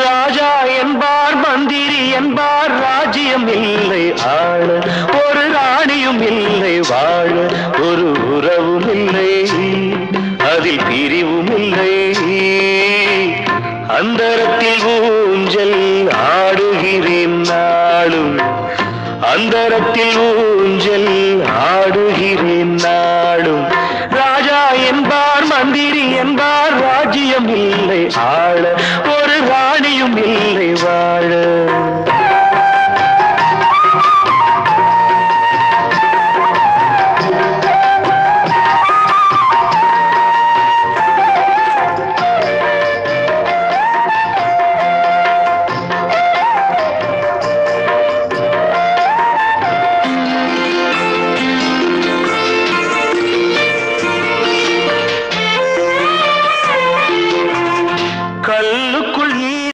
ராஜா என்பார் மந்திரி என்பார் ராஜ்யம் இல்லை ஆள ஒரு ராணியும் இல்லை வாழ ஒரு உறவும் இல்லை அதில் பிரிவும் இல்லை. அந்தரத்தில் ஊஞ்சல் ஆடுகிறேன் நாளும் அந்தரத்தில் ஊஞ்சல் ஆடுகிறேன் நாளும் என்றால் ராஜ்யம் இல்லை. ஆள ஒரு ராணி Look.